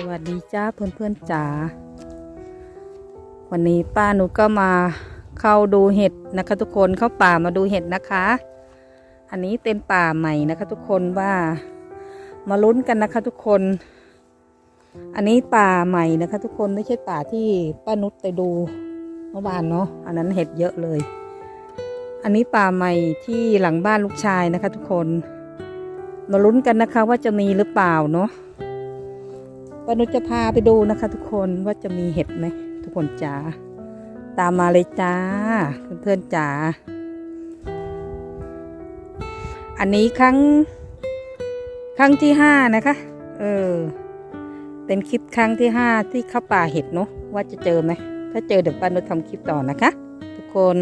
สวัสดีจ้าเพื่อนเพื่อนๆจ๋าวันนี้ป้าหนูก็มาเข้าดูเห็ดนะคะ ทุกคนเข้าป่ามาดูเห็ดนะคะ อันนี้เป็นป่าใหม่นะคะ ทุกคนว่า มาลุ้นกันนะคะ ทุกคน อันนี้ป่าใหม่นะคะ ทุกคนไม่ใช่ป่าที่ป้านุชไปดูเมื่อวานเนาะอันนั้นเห็ดเยอะเลย อันนี้ป่าใหม่ที่หลังบ้านลูกชายนะคะ ทุกคน มาลุ้นกันนะคะว่าจะมีหรือเปล่าเนาะ ปนุจะพาไปดูนะคะ ทุกคนว่าจะมีเห็ดไหมทุกคนจ๋าตามมาเลยจ้าเพื่อนๆจ๋าอันนี้ครั้ง ครั้งที่ห้านะคะ เออ เป็นคลิปครั้งที่ห้าที่เข้าป่าเห็ดเนาะว่าจะเจอไหมถ้าเจอเดี๋ยวปานุชทำคลิปต่อนะคะ ทุกคน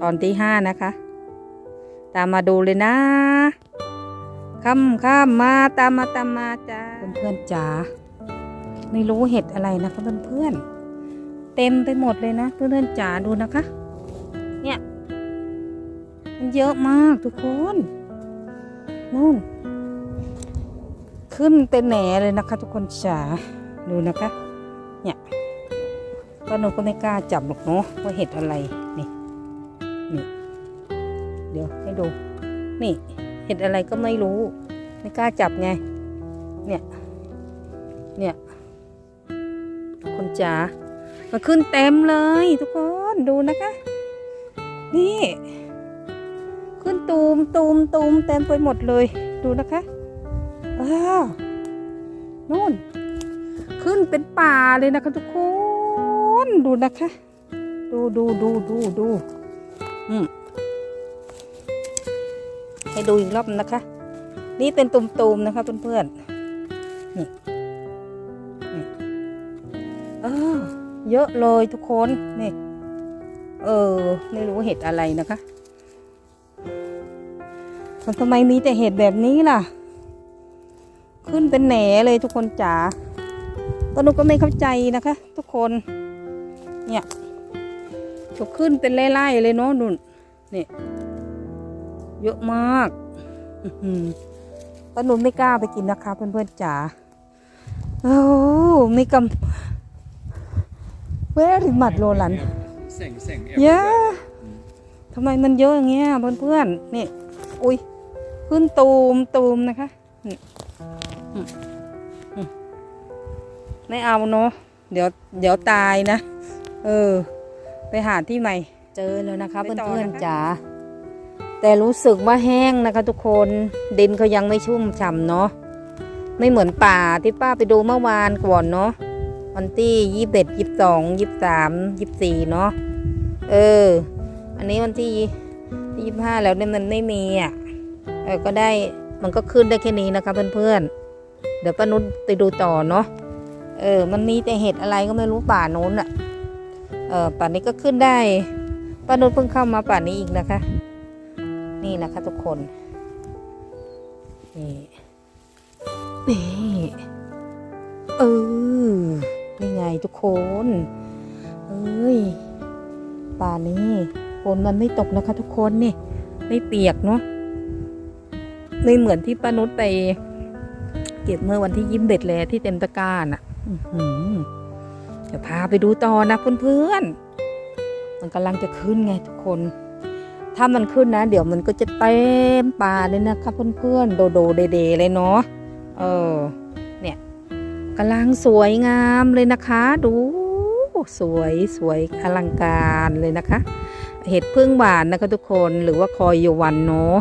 ตอนที่ห้านะคะ ตามมาดูเลยนะข้ามข้ามมาตามมาตามมาจ้าเพื่อนๆจ๋า ไม่รู้เห็ดอะไรนะคะเพื่อนๆเต็มไปหมดเลยนะเพื่อนๆจ๋าดูนะคะ เนี่ย มันเยอะมากทุกคนนู่น ขึ้นเป็นแหนเลยนะคะ ทุกคนจ๋าดูนะคะ เนี่ยก็หนูก็ไม่กล้าจับหรอกเนาะว่าเห็ดอะไรนี่นี่เดี๋ยวให้ดู นี่เห็ดอะไรก็ไม่รู้ ไม่กล้าจับไง เนี่ย เนี่ย คนจ๋ามาขึ้นเต็มเลยทุกคนดูนะคะ นี่ ขึ้นตูมตูมตูมเต็มไปหมดเลย ดูนะคะอ้าวนู่น ขึ้นเป็นป่าเลยนะคะทุกคนดูนะคะ ดูดูดูดูดูอืมให้ดูอีกรอบนะคะ นี่เป็นตุ่มๆนะคะเพื่อนๆนี่ เออ เยอะเลยทุกคนนี่เออ ไม่รู้เห็ดอะไรนะคะมันทำไมมีแต่เห็ดแบบนี้ล่ะ ขึ้นเป็นแหนเลยทุกคนจ๋าตอนนุก็ไม่เข้าใจนะคะ ทุกคน เนี่ยถูกขึ้นเป็นไล่ๆเลยเนาะนุ่นนี่ยเยอะมากอื้อหือป้านุนไม่กล้าไปกินนะคะ เพื่อนๆจ๋าโอ้ไม่กำ very much โรลัน Säng, säng. เยอะทำไมมันเยอะอย่างเงี้ยเพื่อนๆนี่อุ้ยขึ้นตูมตูมนะคะนี่อืมอืมไม่เอาเนาะเดี๋ยวเดี๋ยวตายนะ เออ ไปหาที่ใหม่ เจอแล้วนะคะไปต่อเพื่อนนะคะๆจ๋าแต่รู้สึกว่าแห้งนะคะทุกคนดินเขายังไม่ชุ่มฉ่ำเนาะไม่เหมือนป่าที่ป้าไปดูเมื่อวานก่อนเนาะ วันที่ยี่สิบเอ็ดยี่สิบสองยี่สิบสามยี่สิบสี่เนาะเออ อันนี้วันที่ยี่สิบห้าแล้วเนี่ยมันไม่มีอะเออก็ได้มันก็ขึ้นได้แค่นี้นะคะเพื่อนๆเดี๋ยวป้านุชไปดูต่อเนาะเออ มันมีแต่เห็ดอะไรก็ไม่รู้ป่าโน้นอะเออป่านี้ก็ขึ้นได้ป้านุชเพิ่งเข้ามาป่านี้อีกนะคะ นี่นะคะทุกคนนี่นี่เออ นี่ไงทุกคน เอ้ย ป่านี้ฝนมันไม่ตกนะคะทุกคนนี่ ไม่เปียกเนาะไม่เหมือนที่ป้านุชไปเก็บเมื่อวันที่ยิ้มเบ็ดเลยที่เต็มตะกร้าน่ะเดี๋ยวพาไปดูต่อนะเพื่อนๆ มันกำลังจะขึ้นไงทุกคน ถ้ามันขึ้นนะ เดี๋ยวมันก็จะเต็มป่าเลยนะคะเพื่อนๆ โดโดเดเดเลยเนาะ เออ กำลังสวยงามเลยนะคะ ดูสวยสวยอลังการเลยนะคะ เห็ดพึ่งหวานนะคะทุกคนหรือว่าคอยโยวันเนาะ